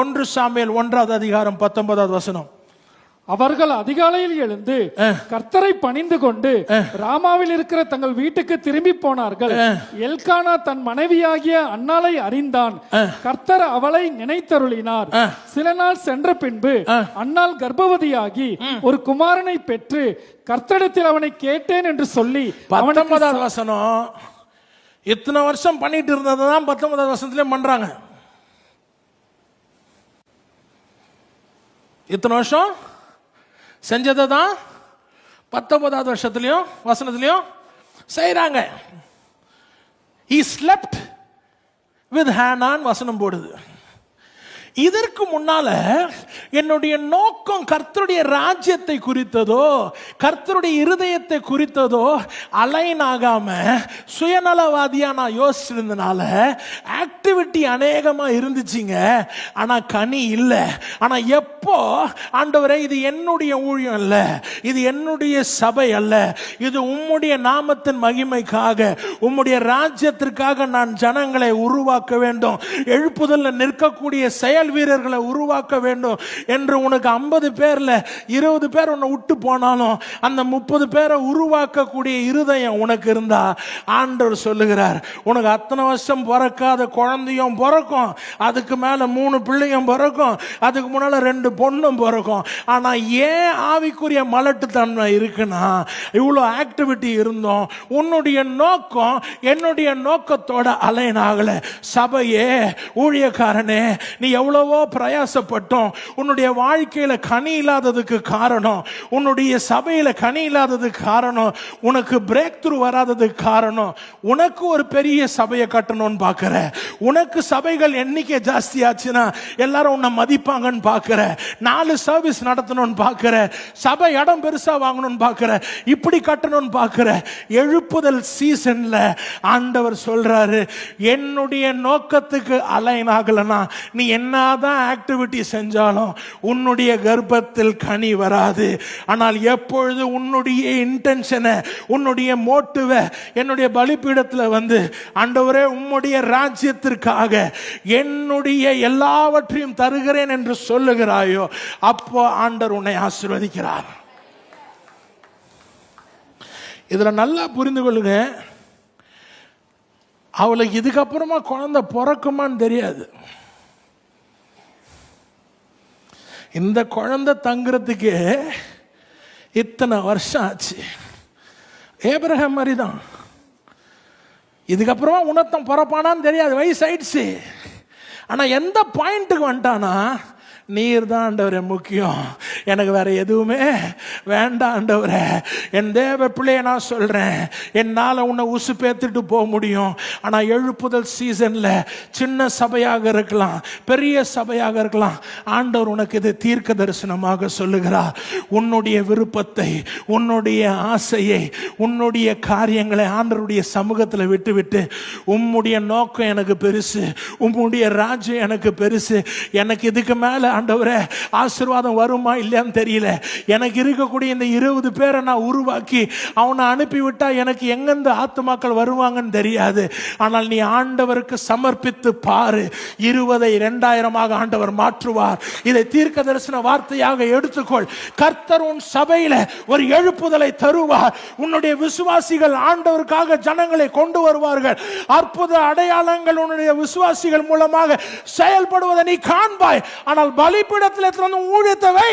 ஒன்று சாமியல் ஒன்றாவது அதிகாரம் பத்தொன்பதாவது வசனம். அவர்கள் அதிகாலையில் எழுந்து கர்த்தரை பணிந்து கொண்டு ராமாவில் இருக்கிற தங்கள் வீட்டுக்கு திரும்பி போனார்கள். எல்கானா தன் மனைவியாகிய அன்னாளை அறிந்தான். கர்த்தர் அவளை நினைத்தருளினார். சில நாள் சென்ற பின்பு அன்னாள் கர்ப்பவதியாகி ஒரு குமாரனை பெற்று கர்த்தரிடத்தில் அவனை கேட்டேன் என்று சொல்லி பத்தொன்பதாவது வசனம். இத்தனை வருஷம் பண்ணிட்டு இருந்ததை தான் பத்தொன்பதாவது வசனத்திலே பண்றாங்க. இத்தனை வருஷம்? செஞ்சதை தான் பத்தொன்பதாவது வருஷத்துலையும் வசனத்துலையும் செய்கிறாங்க he ஸ்லெப்ட் வித் ஹேனான் வசனம் போடுது. இதற்கு முன்னால என்னுடைய நோக்கம் கர்த்தருடைய ராஜ்யத்தை குறித்ததோ கர்த்தருடைய இருதயத்தை குறித்ததோ அலைன் ஆகாம சுயநலவாதியா நான் யோசிச்சிருந்தனால ஆக்டிவிட்டி அநேகமா இருந்துச்சுங்க. ஆனா கனி இல்லை. ஆனா எப்போ ஆண்டவரே இது என்னுடைய ஊழியம் அல்ல. இது என்னுடைய சபை அல்ல. இது உம்முடைய நாமத்தின் மகிமைக்காக உம்முடைய ராஜ்யத்திற்காக நான் ஜனங்களை உருவாக்க வேண்டும். எழுப்புதல்ல நிற்கக்கூடிய செயல் வீரர்களை உருவாக்க வேண்டும் என்று உனக்கு ஐம்பது பேர்ல இருபது பேர் உன்னை விட்டு போனாலும் அந்த முப்பது பேரை உருவாக்கக்கூடிய இருதயம் உனக்கு இருந்தா. ஆண்டவர் சொல்லுகிறார் உனக்கு அத்தனை வருஷம் பிறக்காத குழந்தையும் பிறக்கும். அதுக்கு மேல மூணு பிள்ளையும் பிறக்கும். அதுக்கு முன்னால ரெண்டு பொண்ணும் பிறக்கும். ஆனா ஏன் ஆவிக்குரிய மலட்டுத்தன்மை இருக்குன்னா இவ்வளோ ஆக்டிவிட்டி இருந்தோம். உன்னுடைய நோக்கம் என்னுடைய நோக்கத்தோட அலைன் ஆகல சபையே ஊழியக்காரனே நீ எவ்வளவோ பிரயாசப்பட்டோம். உன்னுடைய வாழ்க்கையில கனி இல்லாததுக்கு காரணம் உன்னுடைய சபையில கனி இல்லாததுக்கு காரணம் உனக்கு பிரேக் த்ரூ வராததுக்கு காரணம். உனக்கு ஒரு பெரிய சபையை கட்டணும்னு பார்க்குற உனக்கு சபைகள் எண்ணிக்கை ஜாஸ்தி ஆச்சுன்னா எல்லாரும் உன்னை மதிப்பாங்கன்னு பார்க்குற நாலு சர்வீஸ் நடத்தணும்னு பார்க்குற சபை இடம் பெருசா வாங்கணும்னு பார்க்குற இப்படி கட்டணும்னு பார்க்குற எழுப்புதல் சீசன்ல ஆண்டவர் சொல்றாரு என்னுடைய நோக்கத்துக்கு அலைன் ஆகலன்னா நீ என்ன என்னதான் ஆக்டிவிட்டி செஞ்சாலும் உன்னுடைய கர்ப்பத்தில் கனி வராது. ஆனால் எப்பொழுது உன்னுடைய இன்டென்ஷனை உன்னுடைய மோட்டுவை என்னுடைய பலிப்பீடத்தில் வந்து ஆண்டவரே உம்முடைய ராஜ்யத்திற்காக என்னுடைய எல்லாவற்றையும் தருகிறேன் என்று சொல்லுகிறாயோ அப்போ ஆண்டர் உன்னை ஆசிர்வதிக்கிறார். இதுல நல்லா புரிந்து கொள்ளுங்க. அவளுக்கு இதுக்கப்புறமா குழந்தை பிறக்குமான்னு தெரியாது. இந்த குழந்தை தங்குறதுக்கு இத்தனை வருஷம் ஆச்சு. ஏப்ரஹாம் மாதிரி தான் இதுக்கப்புறமா உணத்தம் பிறப்பானான்னு தெரியாது வயசு ஆயிடுச்சு ஆனால் எந்த பாயிண்ட்டுக்கு வந்துட்டானா நீர் தான் ஆண்டவரே முக்கியம். எனக்கு வேற எதுவுமே வேண்டாம் ஆண்டவரே. என் தேவ பிள்ளைய நான் சொல்றேன். என்னால் உன்னை உசு பேத்துட்டு போக முடியும். ஆனால் எழுப்புதல் சீசன்ல சின்ன சபையாக இருக்கலாம். பெரிய சபையாக இருக்கலாம். ஆண்டவர் உனக்கு இது தீர்க்க தரிசனமாக சொல்லுகிறார். உன்னுடைய விருப்பத்தை உன்னுடைய ஆசையை உன்னுடைய காரியங்களை ஆண்டருடைய சமூகத்தில் விட்டுவிட்டு உம்முடைய நோக்கம் எனக்கு பெருசு. உம்முடைய ராஜ்யம் எனக்கு பெருசு. எனக்கு இதுக்கு மேலே ஆண்டவரே ஆசீர்வாதம் வருமா இல்லையான்னு தெரியல. எனக்கு இருக்கக்கூடிய இந்த இருபது பேரை நான் உருவாக்கி அவனை அனுப்பிவிட்டா எனக்கு எங்கெந்த ஆத்துமாக்கள் வருவாங்கன்னு தெரியாது. ஆனால் நீ ஆண்டவருக்கு சமர்ப்பித்து பாரு. இருபதை இரண்டாயிரமாக ஆண்டவர் மாற்றுவார். இதை தீர்க்க தரிசன வார்த்தையாக எடுத்துக்கொள். கர்த்தர் உன் சபையில ஒரு எழுப்புதலை தருவார். உன்னுடைய விசுவாசிகள் ஆண்டவருக்காக ஜனங்களை கொண்டு வருவார்கள். அற்புத அடையாளங்கள் உன்னுடைய விசுவாசிகள் மூலமாக செயல்படுவதை நீ காண்பாய். ஆனால் பலிப்பிடத்தில் எடுத்துட்டு வந்து ஊழியத்தை வை.